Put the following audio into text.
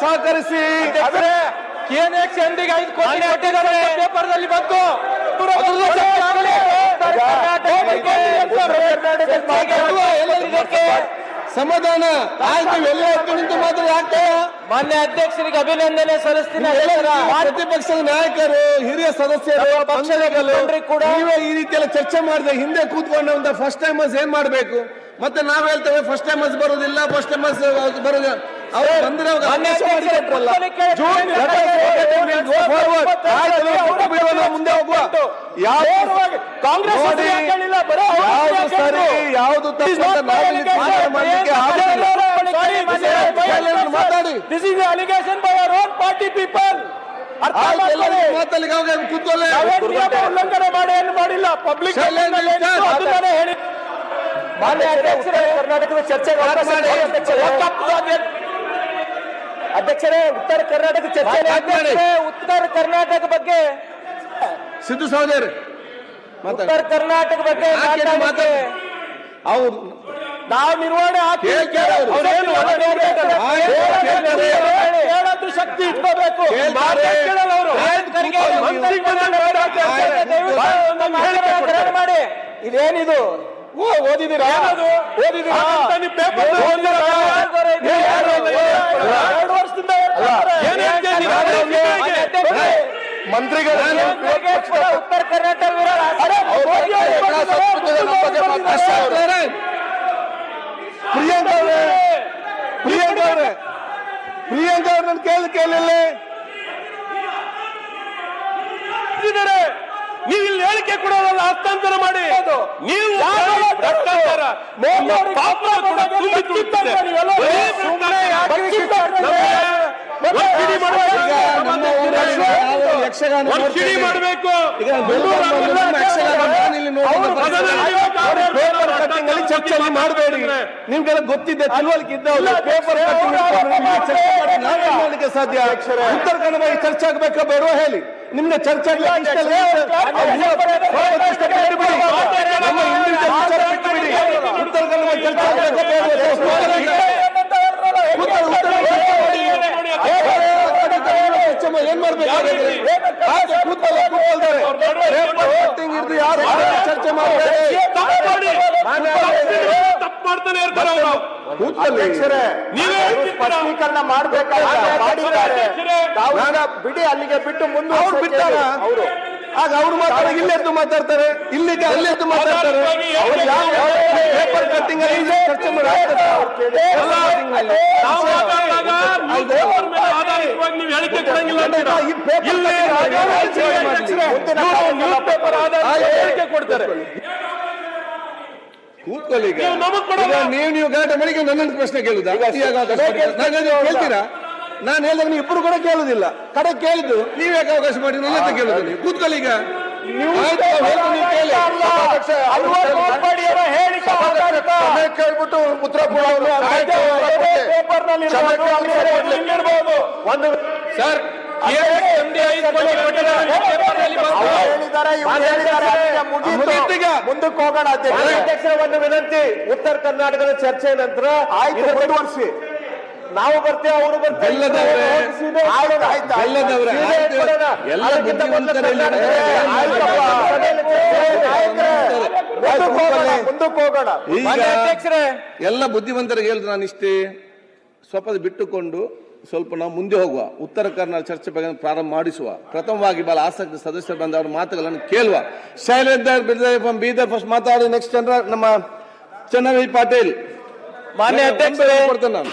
ಸಹಕರಿಸಿ ಕೆಎನ್ಎಕ್ಸ್ ಎಂದಿಗೆ ಐದು ಕೋಟಿ ಕೊಟ್ಟಿದ್ದಾರೆ ಪೇಪರ್ದಲ್ಲಿ ಬಂತು. ಸಮಾಧಾನ ಆಯ್ತು ಎಲ್ಲ ನಿಂತು ಮಾತ್ರ ಯಾಕೆ ಮಾನ್ಯ ಅಧ್ಯಕ್ಷರಿಗೆ ಅಭಿನಂದನೆ ಸಲ್ಲಿಸ್ತೀನಿ ಪ್ರತಿಪಕ್ಷದ ನಾಯಕರು ಹಿರಿಯ ಸದಸ್ಯರು ಪಕ್ಷಗಳು ಕೂಡ ನೀವೇ ಈ ರೀತಿ ಎಲ್ಲ ಚರ್ಚೆ ಮಾಡಿದೆ ಹಿಂದೆ ಕೂತ್ಕೊಂಡು ಫಸ್ಟ್ ಟೈಮರ್ಸ್ ಏನ್ ಮಾಡ್ಬೇಕು ಮತ್ತೆ ನಾವ್ ಹೇಳ್ತೇವೆ ಫಸ್ಟ್ ಟೈಮರ್ಸ್ ಬರೋದಿಲ್ಲ ಫಸ್ಟ್ ಟೈಮರ್ಸ್ ಬರೋದಿಲ್ಲ ಅವ್ರು ಮುಂದೆ ಹೋಗುವ. ಯಾವ ಕಾಂಗ್ರೆಸ್ ಅವ್ರ ಯಾವುದು. ಮಾತಾಡಿ ಆಯ್ತು, ಎಲ್ಲರೂ ಮಾಡ್ಕೊಳ್ಳಿ. ಮಾತಲ್ಲಿ ಅವಾಗ ಕೂತ್ಕೊಳ್ಳಿ. ನಾವೇನ್ ನಿಯಮ ಉಲ್ಲಂಘನೆ ಮಾಡಿ ಏನು ಮಾಡಿಲ್ಲ. ಪಬ್ಲಿಕ್ ಶೈಲೇಂದ್ರ ಸರ್, ಅದನ್ನೇ ಹೇಳಿ ಮಾನ್ಯ ಅಧ್ಯಕ್ಷರೇ ಕರ್ನಾಟಕದ ಚರ್ಚೆಗೆ ಅಧ್ಯಕ್ಷರೇ. ಉತ್ತರ ಕರ್ನಾಟಕ ಚರ್ಚೆ. ಅಧ್ಯಕ್ಷರೇ ಉತ್ತರ ಕರ್ನಾಟಕ ಬಗ್ಗೆ ಸಿದ್ದು ಸಹೋದರ ಉತ್ತರ ಕರ್ನಾಟಕ ಬಗ್ಗೆ ಹೌದು. ನಾವು ನಿರ್ವಹಣೆ. ಹೇಳೋದು ಶಕ್ತಿ ಇಟ್ಕೋಬೇಕು ಮಾಡಿ. ಇದೇನಿದು? ಓದಿದಿರಾ ಓದಿದಿರಾ ವರ್ಷದಿಂದ ಮಂತ್ರಿಗಳು ಉತ್ತರ ಕರ್ನಾಟಕ ವಿರೋಧ. ಅಷ್ಟೇ ಅವ್ರೆ. ಪ್ರಿಯಾಂಕಾ ಅವರೇ ಪ್ರಿಯಾಂಕಾ ಅವರೇ ಪ್ರಿಯಾಂಕಾ ಅವ್ರು ನನ್ನ ಕೇಳಿ ಕೇಳಿಲ್ಲ. ನೀವು ಇಲ್ಲಿ ಹೇಳಿಕೆ ಕೊಡೋದಲ್ಲ ಹಸ್ತಾಂತರ ಮಾಡಿ. ನೀವು ಯಕ್ಷಗಾನ. ಮಾಡಬೇಕು. ನಮ್ಮ ಚರ್ಚೆಯಲ್ಲಿ ಮಾಡಬೇಡಿ. ನಿಮ್ಗೆಲ್ಲ ಗೊತ್ತಿದೆ ತಿಳುವಳಿಕೆ ಪೇಪರ್ ಮಾಡ್ಲಿಕ್ಕೆ ಸಾಧ್ಯ? ಉತ್ತರ ಕನ್ನಡ ಚರ್ಚೆ ಆಗ್ಬೇಕಾ ಬೇಡೋ ಹೇಳಿ? ನಿಮ್ಗೆ ಚರ್ಚೆ ಆಗ್ಲಿಕ್ಕೆ ಇಷ್ಟ ಇಲ್ಲ ಅಂದ್ರೆ ಬಿಡಿ. ನಮ್ಮ individual ವಿಚಾರ ಬಿಟ್ಟು ಬಿಡಿ. ಉತ್ತರ ಕನ್ನಡ ಬಗ್ಗೆ ಚರ್ಚೆ ಆಗ್ಬೇಕಾ ಬೇಡವಾ? ಉತ್ತರ ಉತ್ತರ ಚರ್ಚೆ ಮಾಡಿ. ಚರ್ಚೆ ಮಾಡಿ. ಏನ್ ಇರ್ದು ಯಾರು ಚರ್ಚೆ. ಮಾಡ್ತಾನೆ ಇರ್ತಾರೆ? ಸ್ಪಷ್ಟೀಕರಣ ಮಾಡಬೇಕಾದ್ರೆ ಬಿಡಿ ಅಲ್ಲಿಗೆ ಬಿಟ್ಟು ಮುಂದೆ ಬಿಟ್ಟಾರ ಅವರು ಆಗ ಅವ್ರು ಮಾತಾಡ ಇಲ್ಲೆದ್ದು ಮಾತಾಡ್ತಾರೆ. ಇಲ್ಲಿಗೆ ಅಲ್ಲೆದ್ದು ಮಾತಾಡ್ತಾರೆ. ಪೇಪರ್ ಕಟ್ಟಿಂಗ್ ನ್ಯೂಸ್ ಪೇಪರ್ ಹೇಳಿಕೆ ಕೊಡ್ತಾರೆ. ಕೂತ್ಕೊಳ್ಳಿ ನೀವು ನೀವು ಗಲಾಟೆ ಮಾಡಿ ನನ್ನನ್ನು ಪ್ರಶ್ನೆ ಕೇಳುದಾ? ಹೇಳ್ತೀರಾ ಕೇಳ್ತೀರಾ? ನಾನು ಹೇಳಿದಾಗ ನೀವು ಇಬ್ಬರು ಕೂಡ ಕೇಳುದಿಲ್ಲ. ಕಡೆ ಕೇಳಿದ್ದು ನೀವು ಯಾಕೆ ಅವಕಾಶ ಮಾಡಿ ನನ್ನ ಹತ್ರ ಕೇಳುದು ನೀವು. ಕೂತ್ಕೊಳ್ಳಿ ಈಗ. ಆಯ್ತು, ಹೇಳ್ತೀನಿ, ನೀವು ಕೇಳಿ. ಹೇಳಿಕೆ ಕೇಳ್ಬಿಟ್ಟು ಉತ್ತರ ಒಂದು ಸರ್. ಮುಂದಕ್ಕೆ ಹೋಗೋಣ ಅಧ್ಯಕ್ಷ ಅಧ್ಯಕ್ಷರ ಒಂದು ವಿನಂತಿ. ಉತ್ತರ ಕರ್ನಾಟಕದ ಚರ್ಚೆ ನಂತರ ಆಯ್ತು ಮುಂದುವರಿಸಿ. ನಾವು ಬರ್ತೇವೆ ಅವರು. ಎಲ್ಲ ಬುದ್ಧಿವಂತರಿಗೆ ಹೇಳಿದ್ರು ನಾನು ಇಷ್ಟೇ ಸ್ವಲ್ಪ ಬಿಟ್ಟುಕೊಂಡು ಸ್ವಲ್ಪ ನಾವು ಮುಂದೆ ಹೋಗುವ ಉತ್ತರ ಕರ್ನಾಟಕ ಚರ್ಚೆ ಬಗ್ಗೆ ಪ್ರಾರಂಭ ಮಾಡಿಸುವ ಪ್ರಥಮವಾಗಿ ಬಹಳ ಆಸಕ್ತಿ ಸದಸ್ಯರು ಬಂದ ಅವರ ಮಾತುಗಳನ್ನು ಕೇಳುವ ಶೈಲೇಂದ್ರ ಬೀದರ್ ಫಸ್ಟ್ ಮಾತಾಡಿ ನೆಕ್ಸ್ಟ್ ಚಂದ್ರ ನಮ್ಮ ಚನ್ನವಿ ಪಾಟೀಲ್ ಮಾನ್ಯ ಅಧ್ಯಕ್ಷರೇ. ಕೊಡ್ತೇನೆ ನಾನು